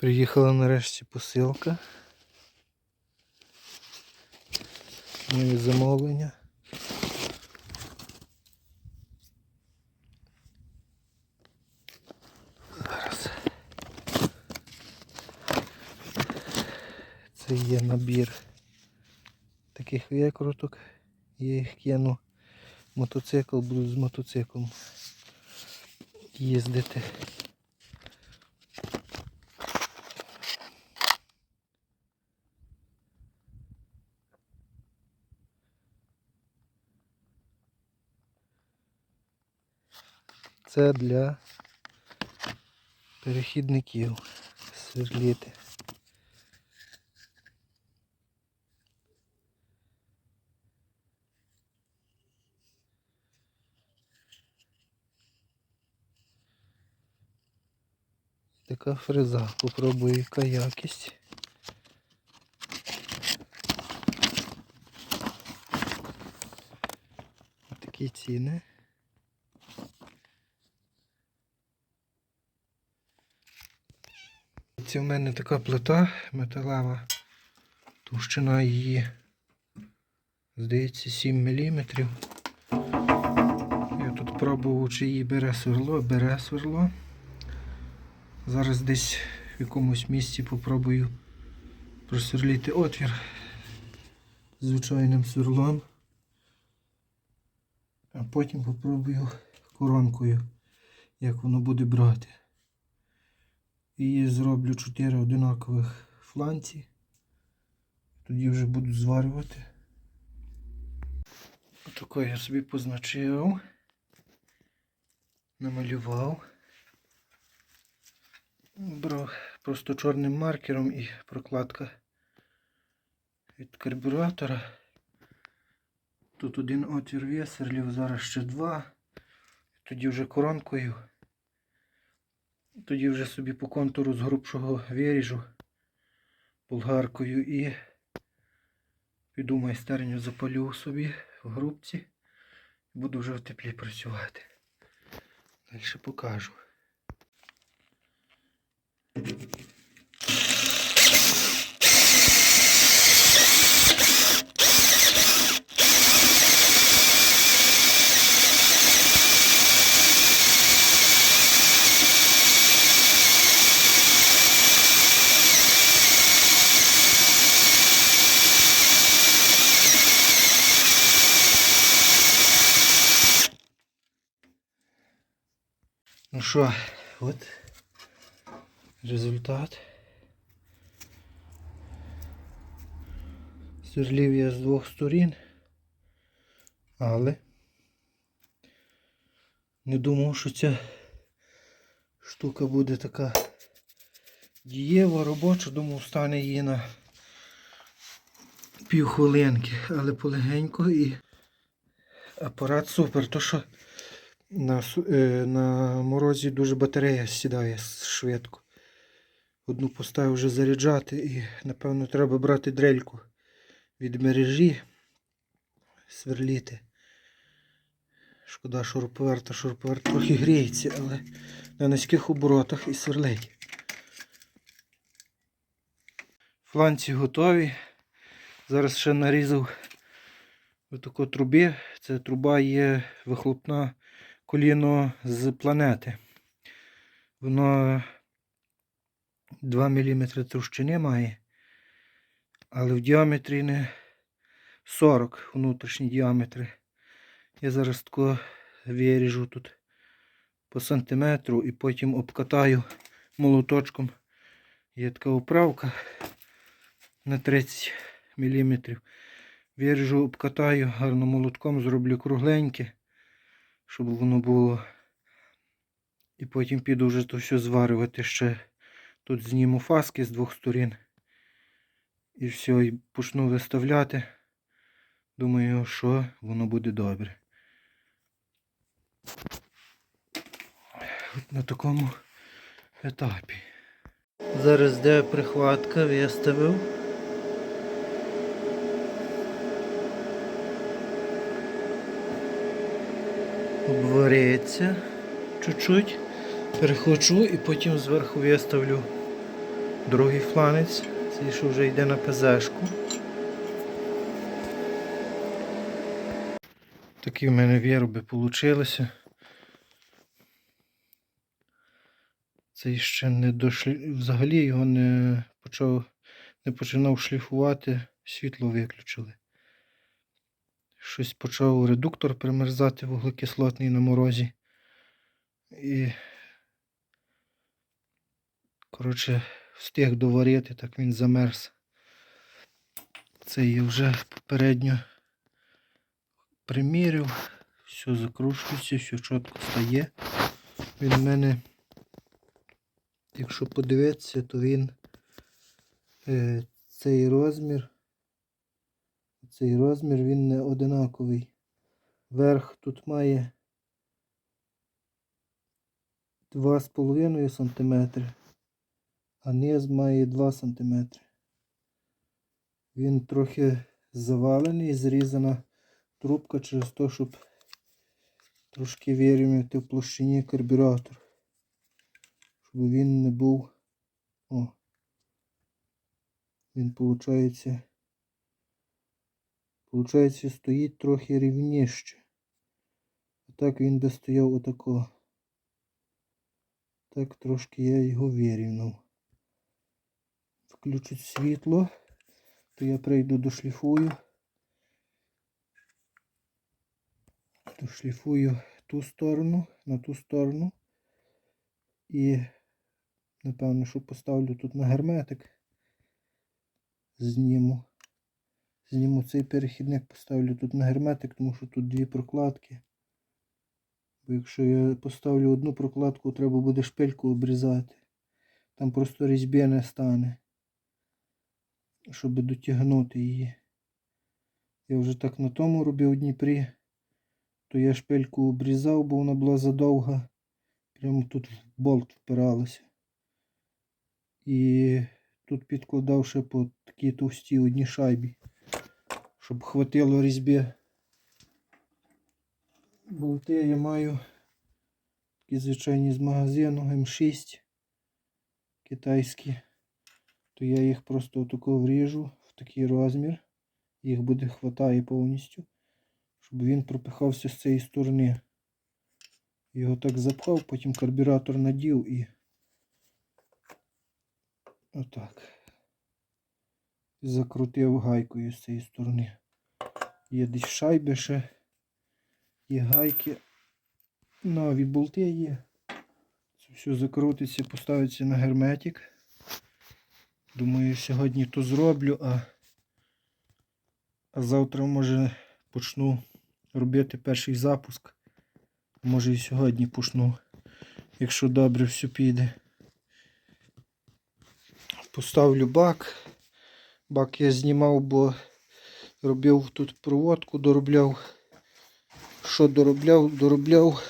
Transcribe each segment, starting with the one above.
Приїхала нарешті посилка. Моє замовлення. Зараз. Це є набір таких викруток. Я їх кину. Мотоцикл, буду з мотоциклом їздити. Це для перехідників сверліти. Така фреза. Попробую яка якість. Такі ціни. Це в мене така плита металева. Товщина її, здається, 7 мм. Я тут пробував, чи її бере сверло, бере сверло. Зараз десь в якомусь місці попробую просверлити отвір звичайним сверлом. А потім попробую коронкою, як воно буде брати. І зроблю 4 одинакових фланці. Тоді вже буду зварювати. Отако я собі позначив, намалював. Брав просто чорним маркером і прокладка від карбюратора. Тут один отвір висверлів, зараз ще два. Тоді вже коронкою. Тоді вже собі по контуру з грубшого виріжу болгаркою і піду майстерню запалю собі в грубці. Буду вже в теплі працювати. Далі покажу. Ну що, от результат. Сверлів я з двох сторін, але не думав, що ця штука буде така дієва, робоча, думав, стане її на півхвилинки, але полегенько і апарат супер. То що на, е, на морозі дуже батарея сідає швидко. Одну поставив вже заряджати і напевно треба брати дрельку від мережі, сверліти. Шкода шуруповерта, шуруповерт трохи гріється, але на низьких оборотах і сверлить. Фланці готові. Зараз ще нарізав отаку труби. Це труба є вихлопна коліно з планети. Воно 2 мм товщини має, але в діаметрі не 40 внутрішні діаметри. Я зараз тако виріжу тут по сантиметру і потім обкатаю молоточком. Є така управка на 30 мм. Виріжу, обкатаю гарно молотком, зроблю кругленьке щоб воно було. І потім піду вже то все зварювати ще. Тут зніму фаски з двох сторін. І все, і почну виставляти. Думаю, що воно буде добре. От на такому етапі. Зараз де прихватка виставив. Обвариться чуть-чуть, перехочу і потім зверху виставлю Другий фланець, цей, що вже йде на ПЗшку. Такі в мене вироби получилися. Цей ще не дошлі... Взагалі його не почав, не починав шліфувати, світло виключили. Щось почав редуктор примерзати вуглекислотний на морозі. І, коротше, встиг доварити, так він замерз. Це я вже попередньо примірив, все закручується, все чітко стає. Він в мене, якщо подивитися, то він е, цей розмір, цей розмір він не одинаковий. Верх тут має 2,5 см, а низ має 2 см. Він трохи завалений, зрізана трубка через те, щоб трошки вирівняти в площині карбюратор. Щоб він не був. О. Він виходить. Получається, стоїть трохи рівніше. А так він би стояв отако. Так трошки я його вирівняв. Включить світло, то я прийду дошліфую. Дошліфую ту сторону, на ту сторону. І, напевно, що поставлю тут на герметик. Зніму. Зніму цей перехідник, поставлю тут на герметик, тому що тут дві прокладки. Бо якщо я поставлю одну прокладку, треба буде шпильку обрізати. Там просто різьби не стане. Щоб дотягнути її. Я вже так на тому робив в Дніпрі. То я шпильку обрізав, бо вона була задовга. Прямо тут в болт впиралася. І тут підкладав ще по такій товстій одній шайбі, щоб хватило різьби. Болти я маю такі звичайні з магазину М6 китайські. То я їх просто отако вріжу в такий розмір. Їх буде хватає повністю, щоб він пропихався з цієї сторони. Його так запхав, потім карбюратор надів і отак. Закрутив гайкою з цієї сторони. Є десь шайби ще. Є гайки. Нові болти є. Це все закрутиться, поставиться на герметик. Думаю, сьогодні то зроблю, а, а завтра може почну робити перший запуск. Може і сьогодні почну, якщо добре все піде. Поставлю бак. Бак я знімав, бо робив тут проводку, доробляв. Що доробляв? Доробляв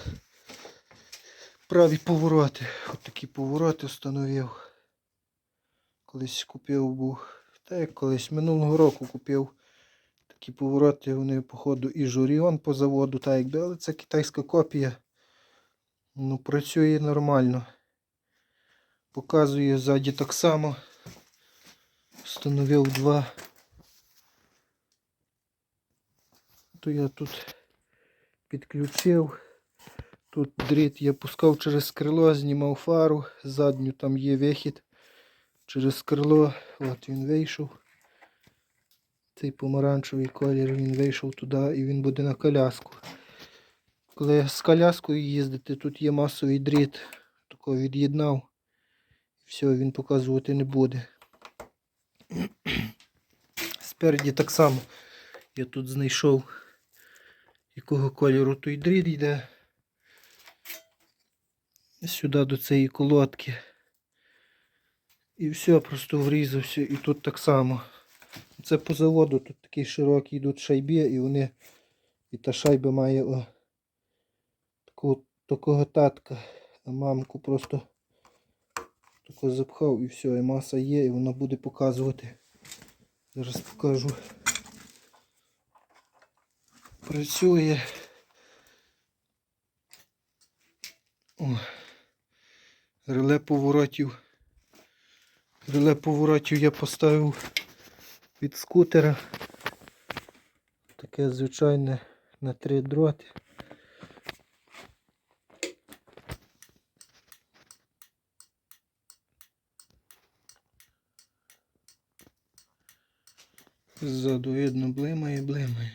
праві повороти. От такі повороти встановив. Колись купив був. Та як колись минулого року купив такі повороти, вони, походу, і журіон по заводу, та якби, але це китайська копія. Ну, працює нормально. Показує ззаді так само. Встановив два. То я тут підключив. Тут дріт я пускав через крило, знімав фару, задню там є вихід через крило. От він вийшов. Цей помаранчевий колір він вийшов туди і він буде на коляску. Коли з коляскою їздити, тут є масовий дріт, такого від'єднав. Все, він показувати не буде. Спереді так само я тут знайшов, якого кольору той дріт йде. Сюди до цієї колодки. І все, просто врізався. І тут так само. Це по заводу, тут такі широкі йдуть шайби, і вони. І та шайба має о, таку, такого татка. А мамку просто тако запхав і все, і маса є, і вона буде показувати. Зараз покажу. Працює. О. Реле поворотів Реле поворотів я поставив від скутера. Таке звичайне на три дроти. Ззаду видно блимає, блимає.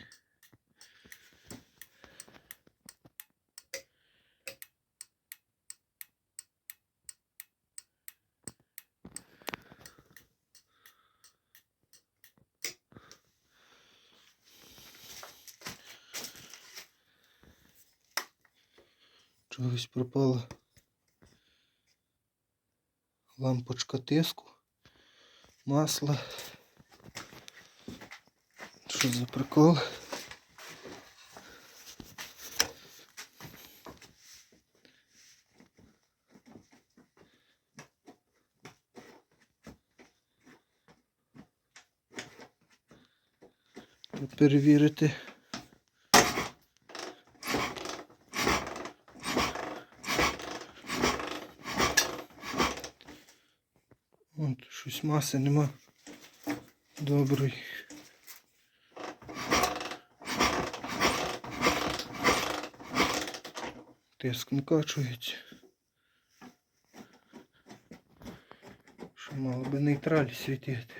Чогось пропала лампочка тиску, масло. Що за прикол? Перевірити. Маси нема. Добрий. Тиск не качується. Що мало би нейтраль світити.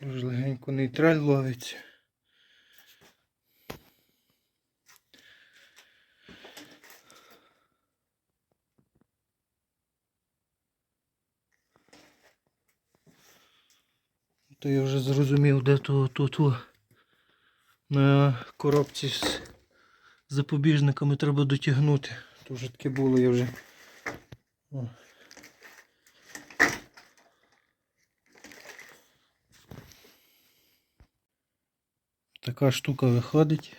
Дуже легенько нейтраль ловиться. То я вже зрозумів, де то тут на коробці з запобіжниками треба дотягнути. То вже таке було, я вже. О. Така штука виходить.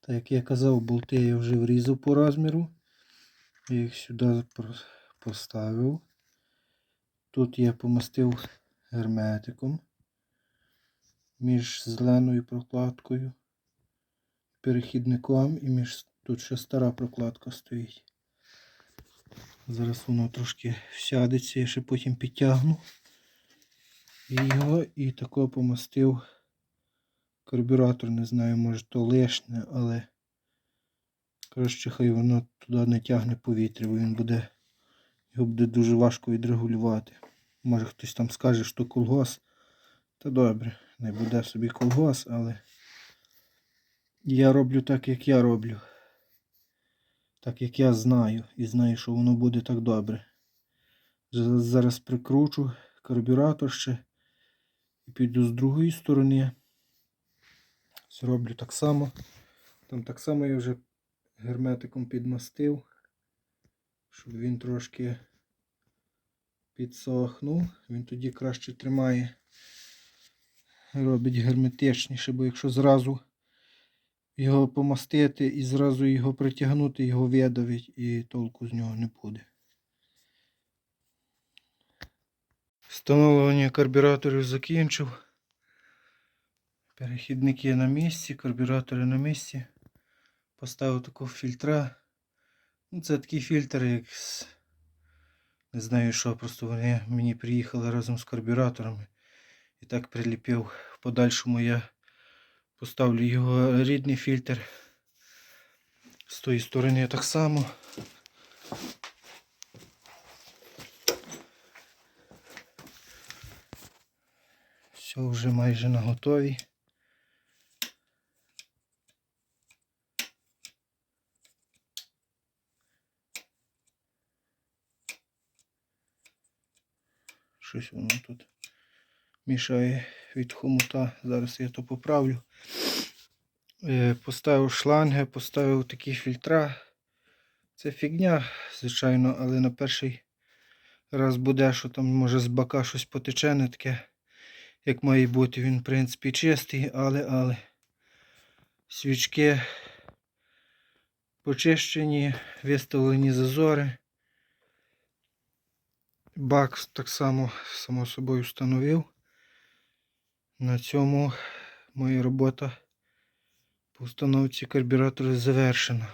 Так як я казав, болти я вже врізав по розміру. Я їх сюди поставив. Тут я помастив герметиком між зеленою прокладкою, перехідником і між тут ще стара прокладка стоїть. Зараз воно трошки сядеться, я ще потім підтягну його і тако помастив карбюратор, не знаю, може то лишне, але краще хай воно туди не тягне повітря, бо він буде, його буде дуже важко відрегулювати. Може хтось там скаже, що колгос. Та добре, не буде собі колгос, але я роблю так, як я роблю. Так як я знаю. І знаю, що воно буде так добре. Зараз прикручу карбюратор ще і піду з другої сторони. Зроблю так само. Там так само я вже герметиком підмастив, щоб він трошки підсохнув. Він тоді краще тримає, робить герметичніше, бо якщо зразу його помастити і зразу його притягнути, його видавить і толку з нього не буде. Встановлення карбюраторів закінчив. Перехідники на місці, карбюратори на місці. Поставив такого фільтра. Ну, це такий фільтр, як з... не знаю що, просто вони мені приїхали разом з карбюраторами. І так приліпив. В подальшому я поставлю його рідний фільтр. З тої сторони так само. Все вже майже на готові. Щось воно тут мішає від хомута. Зараз я то поправлю. Е, Поставив шланги, поставив такі фільтра. Це фігня, звичайно, але на перший раз буде, що там може з бока щось потече, не таке, як має бути. Він, в принципі, чистий, але, але свічки почищені, виставлені зазори. Бак так само, само собою встановив. На цьому моя робота По установці карбюратора завершено.